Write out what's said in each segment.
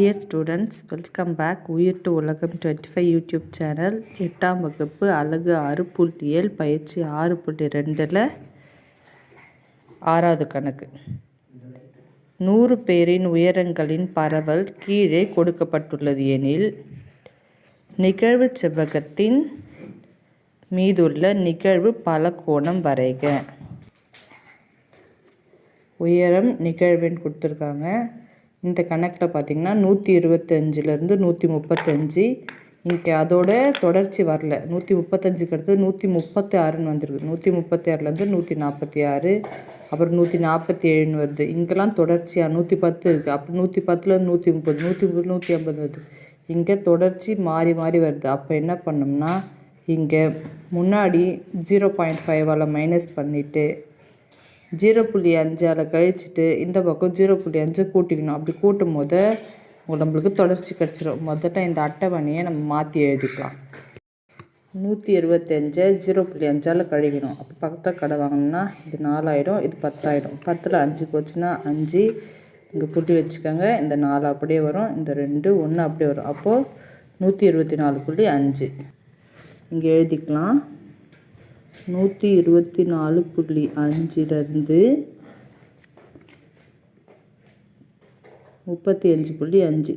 Dear students welcome back உயிர் to உலகம் twenty five YouTube channel எட்டாம் வகுப்பு அழகு ஆறு புள்ளியல் பயிற்சி ஆறு புள்ளி ரெண்டில் ஆறாவது கணக்கு. நூறு பேரின் உயரங்களின் பரவல் கீழே கொடுக்கப்பட்டுள்ளது எனில் நிகழ்வு செவ்வகத்தின் மீதுள்ள நிகழ்வு பலகோணம் வரைக. உயரம் நிகழ்வுன்னு கொடுத்துருக்காங்க. இந்த கணக்கில் பார்த்திங்கன்னா நூற்றி இருபத்தஞ்சிலேருந்து நூற்றி முப்பத்தஞ்சு. இங்கே அதோட தொடர்ச்சி வரல. நூற்றி முப்பத்தஞ்சுக்கு அடுத்து நூற்றி முப்பத்தி ஆறுன்னு வந்திருக்கு. நூற்றி முப்பத்தி ஆறுலேருந்து நூற்றி நாற்பத்தி ஆறு அப்புறம் நூற்றி நாற்பத்தி ஏழுன்னு வருது. இங்கெல்லாம் தொடர்ச்சியாக நூற்றி பத்து இருக்குது அப்போ நூற்றி பத்துலேருந்து நூற்றி முப்பது நூற்றி நூற்றி ஐம்பது வருது. இங்கே தொடர்ச்சி மாறி மாறி வருது. அப்போ என்ன பண்ணோம்னா இங்கே முன்னாடி ஜீரோ பாயிண்ட் ஃபைவால் மைனஸ் பண்ணிவிட்டு ஜீரோ புள்ளி அஞ்சால் கழிச்சிட்டு இந்த பக்கம் ஜீரோ புள்ளி அஞ்சு கூட்டிக்கணும். அப்படி கூட்டும் போது நம்மளுக்கு தொடர்ச்சி கிடச்சிரும். முதல்ல இந்த அட்டவணையை நம்ம மாற்றி எழுதிக்கலாம். நூற்றி இருபத்தஞ்சை ஜீரோ புள்ளி அஞ்சால் கழிக்கணும் அப்போ பக்கத்தில் கடை வாங்கினோம்னா இது நாலாயிரம் இது பத்தாயிரம். பத்தில் அஞ்சு போச்சுன்னா அஞ்சு. இங்கே புள்ளி வச்சுக்கோங்க. இந்த நாலு அப்படியே வரும். இந்த ரெண்டு ஒன்று அப்படியே வரும். அப்போது நூற்றி இருபத்தி நாலு புள்ளி அஞ்சு. இங்கே எழுதிக்கலாம். நூற்றி இருபத்தி நாலு புள்ளி அஞ்சிலிருந்து முப்பத்தி அஞ்சு புள்ளி அஞ்சு.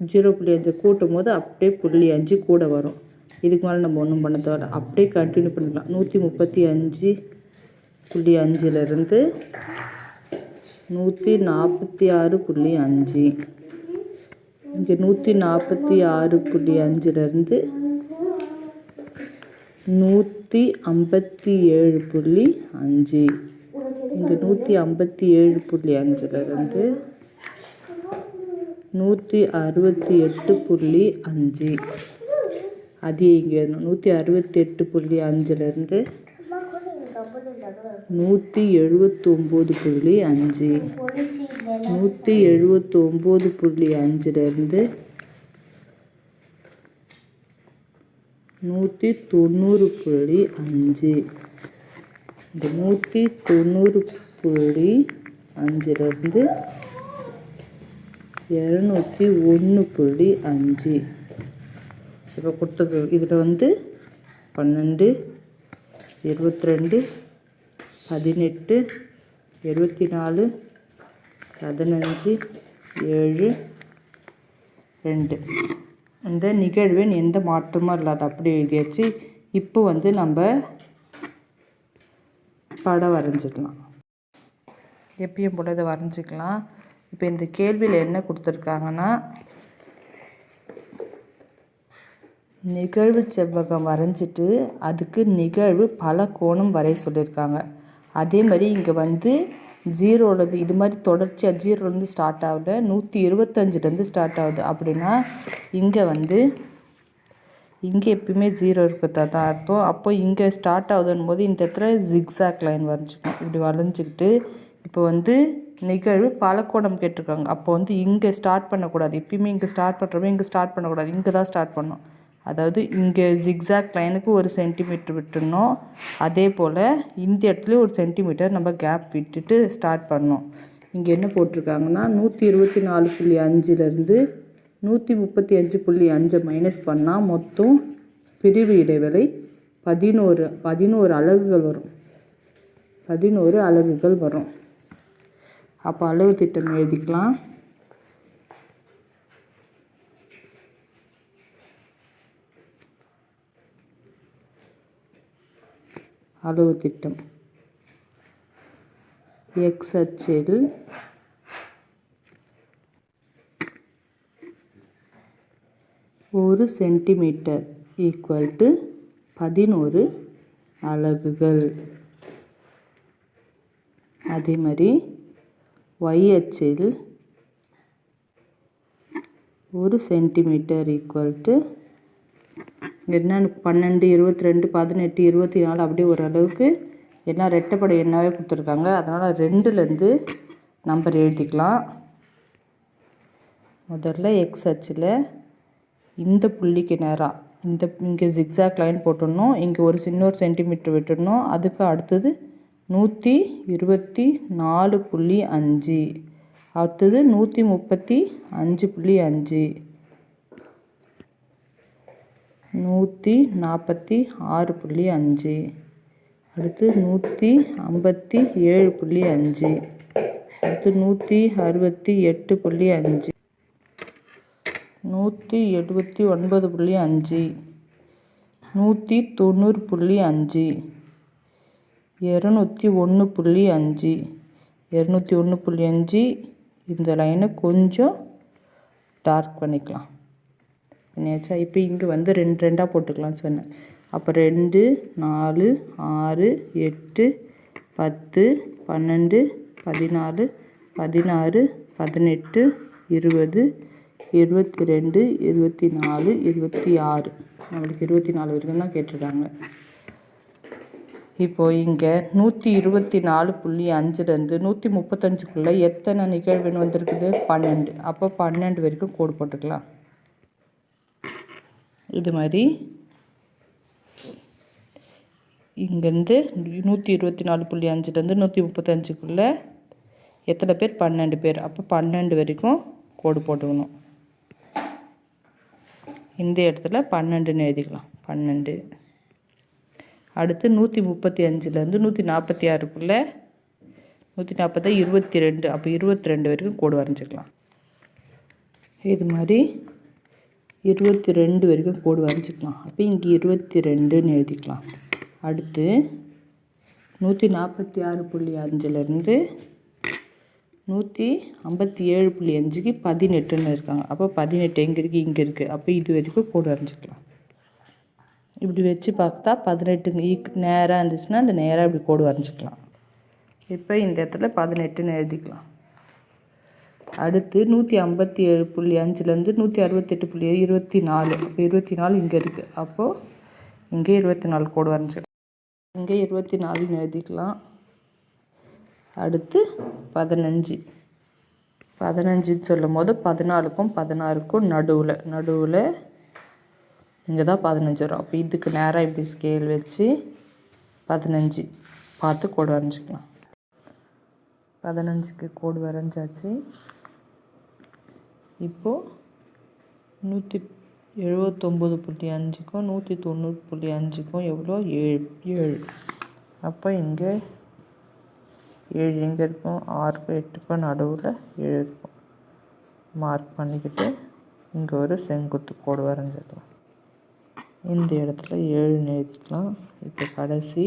ஜீரோ புள்ளி அஞ்சு கூட்டும் போது அப்படியே புள்ளி அஞ்சு கூட வரும். இதுக்கு மேலே நம்ம ஒன்றும் பண்ண தவிர அப்படியே கண்டினியூ பண்ணிக்கலாம். நூற்றி முப்பத்தி அஞ்சு புள்ளி அஞ்சுலேருந்து நூற்றி நாற்பத்தி ஆறு புள்ளி அஞ்சு. இங்கே நூற்றி நாற்பத்தி ஆறு புள்ளி அஞ்சுலேருந்து நூற்றி ஐம்பத்தி ஏழு புள்ளி அஞ்சு. இங்கே நூற்றி ஐம்பத்தி ஏழு புள்ளி அஞ்சுலேருந்து நூற்றி அறுபத்தி எட்டு புள்ளி அஞ்சு. அது இங்கே நூற்றி அறுபத்தி எட்டு புள்ளி அஞ்சுலேருந்து நூற்றி எழுபத்தொம்போது புள்ளி அஞ்சு. நூற்றி எழுபத்தொம்போது புள்ளி அஞ்சுலேருந்து நூற்றி தொண்ணூறு புள்ளி அஞ்சு. இந்த நூற்றி தொண்ணூறு புள்ளி அஞ்சுலேருந்து இரநூத்தி ஒன்று புள்ளி அஞ்சு. இப்போ கொடுத்தது இதில் வந்து பன்னெண்டு இருபத்தி ரெண்டு பதினெட்டு இருபத்தி நாலு பதினஞ்சு ஏழு ரெண்டு. இந்த நிகழ்வின் எந்த மாற்றமும் இல்லாத அப்படி எழுதியாச்சு. இப்போ வந்து நம்ம படம் வரைஞ்சிக்கலாம் எப்பயும் போல் இதை வரைஞ்சிக்கலாம். இப்போ இந்த கேள்வியில் என்ன கொடுத்துருக்காங்கன்னா நிகழ்வு செவ்வகம் வரைஞ்சிட்டு அதுக்கு நிகழ்வு பல கோணம் வரைய சொல்லியிருக்காங்க. அதே மாதிரி இங்கே வந்து ஜீரோலேருந்து இது மாதிரி தொடர்ச்சியாக ஜீரோலேருந்து ஸ்டார்ட் ஆகுது. நூற்றி இருபத்தஞ்சிலேருந்து ஸ்டார்ட் ஆகுது. அப்படின்னா இங்கே வந்து இங்கே எப்பயுமே ஜீரோ இருக்கிறதா தான் அர்த்தம். அப்போ இங்கே ஸ்டார்ட் ஆகுதுன்னு போது இந்த இடத்துல ஜிக்ஸாக் லைன் வரைஞ்சிக்கணும். இப்படி வளைஞ்சிக்கிட்டு இப்போ வந்து நிகழ்வு பலக்கோணம் கேட்டிருக்காங்க. அப்போ வந்து இங்கே ஸ்டார்ட் பண்ணக்கூடாது. எப்பயுமே இங்கே ஸ்டார்ட் பண்ணுறப்ப இங்கே ஸ்டார்ட் பண்ணக்கூடாது. இங்கே தான் ஸ்டார்ட் பண்ணணும். அதாவது இங்கே ஜிக்ஸாக் லைனுக்கு ஒரு சென்டிமீட்டர் விட்டுடணும் அதே போல் இந்த இடத்துல ஒரு சென்டிமீட்டர் நம்ம கேப் விட்டுட்டு ஸ்டார்ட் பண்ணோம் இங்கே என்ன போட்டிருக்காங்கன்னா நூற்றி இருபத்தி நாலு புள்ளி அஞ்சுலேருந்து நூற்றி முப்பத்தி அஞ்சு புள்ளி அஞ்சை மைனஸ் பண்ணால் மொத்தம் பிரிவு இடைவெளி பதினோரு பதினோரு அலகுகள் வரும். பதினோரு அலகுகள் வரும். அப்போ அளவு திட்டம் எழுதிக்கலாம். அளவு திட்டம் எக்ஸ் அச்சில் ஒரு சென்டிமீட்டர் ஈக்குவல் டு பதினோரு அலகுகள். அதே மாதிரி ஒய் அச்சில் ஒரு சென்டிமீட்டர் ஈக்குவல் டு என்னென்னு பன்னெண்டு இருபத்தி ரெண்டு பதினெட்டு இருபத்தி நாலு அப்படியே ஓரளவுக்கு எல்லாம் ரெட்டைப்படை எண்ணாவே கொடுத்துருக்காங்க. அதனால் ரெண்டுலேருந்து நம்பர் எழுதிக்கலாம். முதல்ல எக்ஸ் அச்சில் இந்த புள்ளிக்கு நேராக இந்த இங்கே ஜிக்ஸாக் லைன் போட்டுடணும் இங்கே ஒரு சின்ன ஒரு சென்டிமீட்டர் விட்டுடணும் அதுக்கு அடுத்தது நூற்றி இருபத்தி நாலு புள்ளி அஞ்சு அடுத்தது நூற்றி முப்பத்தி அஞ்சு புள்ளி அஞ்சு. நூற்றி நாற்பத்தி ஆறு புள்ளி அஞ்சு. அடுத்து நூற்றி ஐம்பத்தி ஏழு புள்ளி அஞ்சு. அடுத்து நூற்றி அறுபத்தி எட்டு புள்ளி அஞ்சு. நூற்றி எழுபத்தி ஒன்பது புள்ளி அஞ்சு. நூற்றி தொண்ணூறு புள்ளி அஞ்சு. இரநூத்தி ஒன்று புள்ளி அஞ்சு. இரநூத்தி ஒன்று புள்ளி அஞ்சு. இந்த லைனை கொஞ்சம் டார்க் பண்ணிக்கலாம். பண்ணியாச்சா? இப்போ இங்கே வந்து ரெண்டு ரெண்டாக போட்டுக்கலாம்னு சொன்னேன். அப்போ ரெண்டு நாலு ஆறு எட்டு பத்து பன்னெண்டு பதினாலு பதினாறு பதினெட்டு இருபது இருபத்தி ரெண்டு இருபத்தி நாலு இருபத்தி ஆறு நம்மளுக்கு இருபத்தி நாலு வரைக்கும் தான் கேட்டிருக்காங்க. இப்போது இங்கே நூற்றி இருபத்தி நாலு புள்ளி அஞ்சுலேருந்து நூற்றி முப்பத்தஞ்சுக்குள்ளே எத்தனை நிகழ்வுன்னு வந்திருக்குது? பன்னெண்டு. அப்போ பன்னெண்டு வரைக்கும் கோடு போட்டுக்கலாம். இது மாதிரி. இங்கேருந்து நூற்றி இருபத்தி நாலு புள்ளி அஞ்சுலேருந்து நூற்றி முப்பத்தஞ்சுக்குள்ளே எத்தனை பேர்? பன்னெண்டு பேர். அப்போ பன்னெண்டு வரைக்கும் கோடு போட்டுக்கணும். இந்த இடத்துல பன்னெண்டுன்னு எழுதிக்கலாம். பன்னெண்டு. அடுத்து நூற்றி முப்பத்தி அஞ்சுலேருந்து நூற்றி நாற்பத்தி ஆறுக்குள்ளே நூற்றி நாற்பத்தி இருபத்தி ரெண்டு. அப்போ இருபத்தி ரெண்டு வரைக்கும் கோடு வரைஞ்சிக்கலாம். இது மாதிரி இருபத்தி ரெண்டு வரைக்கும் கோடு வரைஞ்சிக்கலாம். அப்போ இங்கே இருபத்தி ரெண்டுன்னு எழுதிக்கலாம். அடுத்து நூற்றி நாற்பத்தி ஆறு புள்ளி அஞ்சுலேருந்து நூற்றி ஐம்பத்தி ஏழு புள்ளி அஞ்சுக்கு பதினெட்டுன்னு இருக்காங்க. அப்போ பதினெட்டு எங்கே இருக்குது இங்கே இருக்குது அப்போ இது வரைக்கும் கோடு வரைஞ்சிக்கலாம். இப்படி வச்சு பார்த்தா பதினெட்டுங்க ஈக் நேராக இருந்துச்சுன்னா அந்த நேராக இப்படி கோடு வரைஞ்சிக்கலாம். இப்போ இந்த இடத்துல பதினெட்டுன்னு எழுதிக்கலாம். அடுத்து நூற்றி ஐம்பத்தி ஏழு புள்ளி அஞ்சுலேருந்து நூற்றி அறுபத்தெட்டு புள்ளி இருபத்தி நாலு. அப்போ இருபத்தி நாலு இங்கே இருக்குது அப்போது இங்கே இருபத்தி நாலு கோடு வரைஞ்சிக்கலாம் இங்கே இருபத்தி நாலுன்னு எழுதிக்கலாம். அடுத்து பதினஞ்சு. பதினஞ்சுன்னு சொல்லும் போது பதினாலுக்கும் பதினாறுக்கும் நடுவில். நடுவில் இங்கே தான் பதினஞ்சு வரும். அப்போ இதுக்கு நேராக இப்படி ஸ்கேல் வச்சு பதினஞ்சு பார்த்து கோடு வரைஞ்சிக்கலாம். பதினஞ்சுக்கு கோடு வரைஞ்சாச்சு. இப்போது நூற்றி எழுபத்தொம்போது புள்ளி அஞ்சுக்கும் நூற்றி தொண்ணூறு புள்ளி அஞ்சுக்கும் எவ்வளோ? ஏழு. ஏழு. அப்போ இங்கே ஏழு எங்கே இருக்கும்? ஆறுக்கும் எட்டுக்கும் நடுவில் ஏழு இருக்கும். மார்க் பண்ணிக்கிட்டு இங்கே ஒரு செங்குத்து கோடு வரைஞ்சிடலாம் இந்த இடத்துல ஏழுன்னு எழுதிக்கலாம். இப்போ கடைசி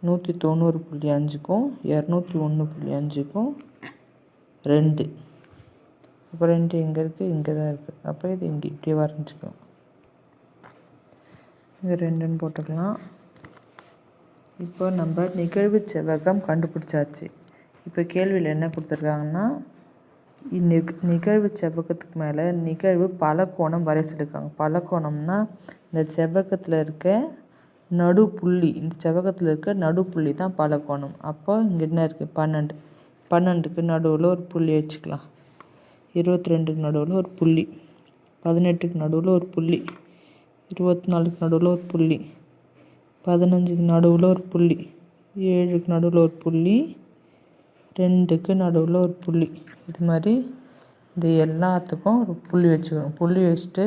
நூற்றி தொண்ணூறு புள்ளி அஞ்சுக்கும் இரநூத்தி ஒன்று புள்ளி அஞ்சுக்கும் ரெண்டு. அப்போ ரெண்டு எங்கே இருக்குது இங்கே தான் இருக்குது அப்போ இது இங்கே இப்படியே வரைஞ்சிக்கலாம் இது ரெண்டுன்னு போட்டுக்கலாம். இப்போ நம்ம நிகழ்வு செவ்வகம் கண்டுபிடிச்சாச்சு. இப்போ கேள்வியில் என்ன கொடுத்துருக்காங்கன்னா நிகழ்வு செவ்வகத்துக்கு மேலே நிகழ்வு பலகோணம் வரைச்சிருக்காங்க பலக்கோணம்னா இந்த செவ்வகத்தில் இருக்க நடு புள்ளி இந்த செவ்வகத்தில் இருக்க நடு புள்ளி தான் பலக்கோணம் அப்போ இங்கே என்ன இருக்குது பன்னெண்டு. பன்னெண்டுக்கு நடுவில் ஒரு புள்ளி வச்சுக்கலாம். இருபத்தி ரெண்டுக்கு நடுவில் ஒரு புள்ளி. பதினெட்டுக்கு நடுவில் ஒரு புள்ளி. இருபத்தி நாலுக்கு நடுவில் ஒரு புள்ளி. பதினஞ்சுக்கு நடுவில் ஒரு புள்ளி. ஏழுக்கு நடுவில் ஒரு புள்ளி. ரெண்டுக்கு நடுவில் ஒரு புள்ளி. இது மாதிரி இது எல்லாத்துக்கும் ஒரு புள்ளி வச்சுக்கணும். புள்ளி வச்சுட்டு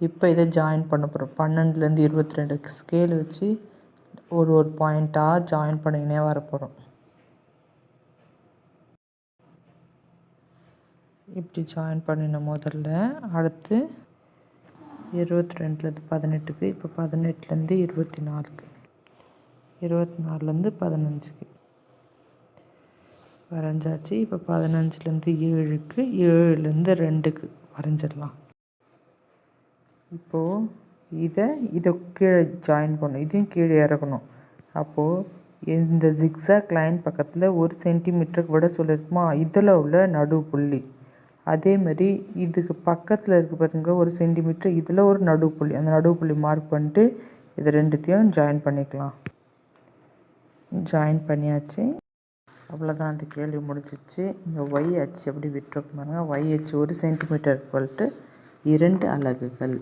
இப்போ இதை ஜாயின் பண்ண போகிறோம் பன்னெண்டுலேருந்து இருபத்தி ரெண்டுக்கு ஸ்கேல் வச்சு ஒரு ஒரு பாயிண்ட்டாக ஜாயின் பண்ணிக்கினே வர போகிறோம் இப்படி ஜாயின் பண்ணின முதல்ல. அடுத்து இருபத்தி ரெண்டுலேருந்து பதினெட்டுக்கு இப்போ பதினெட்டுலேருந்து இருபத்தி நாலுக்கு இருபத்தி நாலுலேருந்து பதினஞ்சுக்கு. வரைஞ்சாச்சு. இப்போ பதினஞ்சுலேருந்து ஏழுக்கு ஏழுலேருந்து ரெண்டுக்கு வரைஞ்சிடலாம். இப்போது இதை இதை கீழே ஜாயின் பண்ணணும். இதையும் கீழே இறக்கணும். அப்போது இந்த ஜிக்ஸாக் லைன் பக்கத்தில் ஒரு சென்டிமீட்டருக்கு விட சொல்லியிருக்குமா இதில் உள்ள நடு புள்ளி அதே மாதிரி இதுக்கு பக்கத்தில் இருக்குது பாருங்க ஒரு சென்டிமீட்டர் இதில் ஒரு நடுப்புள்ளி அந்த நடுப்புள்ளி மார்க் பண்ணிட்டு இது ரெண்டுத்தையும் ஜாயின் பண்ணிக்கலாம். ஜாயின் பண்ணியாச்சு. அவ்வளோதான் அந்த கேள்வி முடிச்சிச்சு இங்கே ஒய் அச்சு அப்படி விட்டுருக்கு பாருங்க. ஒய் அச்சு ஒரு சென்டிமீட்டர் போல்ட்டு இரண்டு அலகுகள்.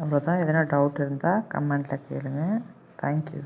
அவ்வளோதான் எதனா டவுட் இருந்தால் கமெண்ட்டில் கேளுங்கள் தேங்க்யூ